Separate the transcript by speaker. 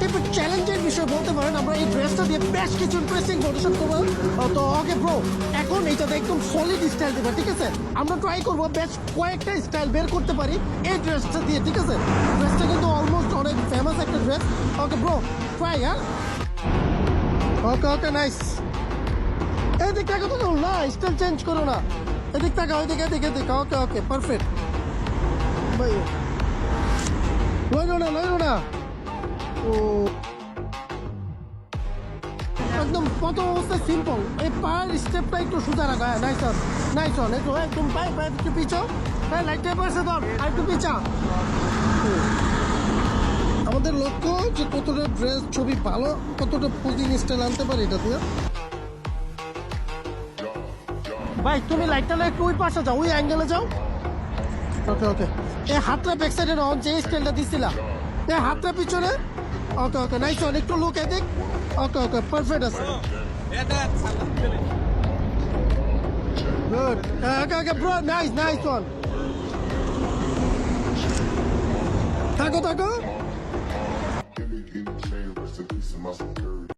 Speaker 1: টাইপের চ্যালেঞ্জের বিষয় বলতে পারেন, আমরা এই ড্রেসটা দিয়ে বেশ কিছু ইন্টারেস্টিং ফটোশুট করব। তো ওকে ব্রো এখন এইটাতে একদম সলিড স্টাইল দেবে, ঠিক আছে? আমরা ট্রাই করব বেশ কয়েকটা স্টাইল বের করতে পারি এই ড্রেসটা দিয়ে, ঠিক আছে? ড্রেসটা কিন্তু অলমোস্ট অনেক ফেমাস একটা ড্রেস ওকে ব্রো ট্রাই হ্যাঁ? ওকে ওকে নাইস এদিক থেকে তো না স্টাইল চেঞ্জ করো না। এদিক থেকে, ওইদিকে, এদিকে এদিকে। ওকে ওকে পারফেক্ট ভাই, লইলো না লইলো না। একদম কত অবস্থা সিম্পল এই পায়ের স্টেপটা একটু সোজা রাখা। হ্যাঁ নাইস অন নাইস অন একটু একদম পায়ে পায়ে একটু পিছো। হ্যাঁ লাইটটা পাশে ধর আর একটু পিছা। আমাদের লক্ষ্য যে কতটা ড্রেস ছবি ভালো কতটা পোজিং স্টাইল আনতে পারি এটা দিয়ে। ভাই তুমি লাইটটা না একটু ওই পাশে যাও ওই অ্যাঙ্গেলে যাও। ওকে ওকে। এই হাতটা ব্যাক সাইডে নাও যে স্টাইলটা দিছিলা এই হাতটা পিছনে। ওকে ওকে নাইস ওয়ান একটু লুক এদিক। ওকে ওকে পারফেক্ট আছে। Good okay okay bro nice nice one থাকো থাকো।